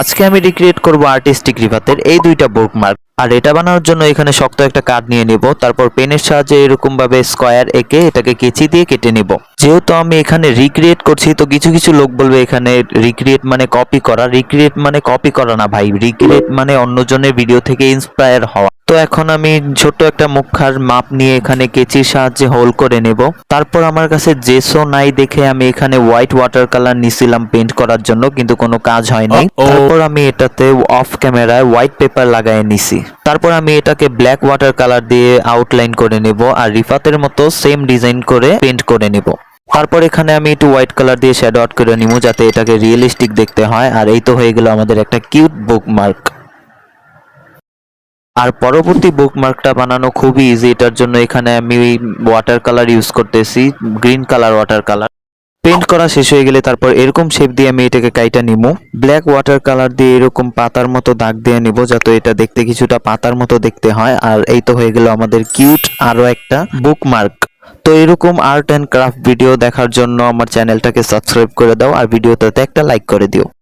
আজকে আমি রিক্রিয়েট করব আর্টিস্টিক রিভাতের এই দুইটা বুকমার্ক আর এটা বানানোর জন্য এখানে শক্ত একটা কাঠ নিয়ে নিব, তারপর পেনের সাহায্যে এরকম ভাবে স্কোয়ার এঁকে এটাকে কেচি দিয়ে কেটে নিব। যেহেতু আমি এখানে রিক্রিয়েট করছি, তো কিছু কিছু লোক বলবে এখানে রিক্রিয়েট মানে কপি করা। রিক্রিয়েট মানে কপি করা না ভাই রিক্রিয়েট মানে অন্যজনের ভিডিও থেকে ইন্সপায়ার হওয়া। তো এখন আমি ছোট্ট একটা মুখার মাপ নিয়ে এখানে কেচির সাহায্যে হোল করে নেব। তারপর আমার কাছে জেসো নাই দেখে আমি এখানে হোয়াইট ওয়াটার কালার নিছিলাম পেন্ট করার জন্য কিন্তু কোনো কাজ হয়নি. তারপর আমি এটাতে অফ ক্যামেরায় হোয়াইট পেপার লাগাই নিছি। তারপর আমি এটাকে ব্ল্যাক ওয়াটার কালার দিয়ে আউটলাইন করে নেব আর রিফাতের মতো সেম ডিজাইন করে পেন্ট করে নেব। তারপর এখানে আমি একটু হোয়াইট কালার দিয়ে শ্যাডো আউট করে নিব যাতে এটাকে রিয়েলিস্টিক দেখতে হয়। আর এই তো হয়ে গেল আমাদের একটা কিউট বুকমার্ক। আর পরবর্তী বুকমার্কটা বানানো খুবই ইজি এটার জন্য এখানে আমি ওয়াটার কালার ইউজ করতেছি green colour water colour paint করা শেষ হয়ে গেলে তারপর এরকম শেপ দিয়ে আমি এটাকে কাইটা নিব ব্ল্যাক ওয়াটার কালার দিয়ে এরকম পাতার মতো দাগ দিয়ে নিব, যাতে এটা দেখতে কিছুটা পাতার মতো দেখতে হয়। আর এই তো হয়ে গেল আমাদের কিউট আরও একটা বুকমার্ক তো এরকম আর্ট অ্যান্ড ক্রাফট ভিডিও দেখার জন্য আমার চ্যানেলটাকে সাবস্ক্রাইব করে দাও, আর ভিডিওটাতে একটা লাইক করে দিও।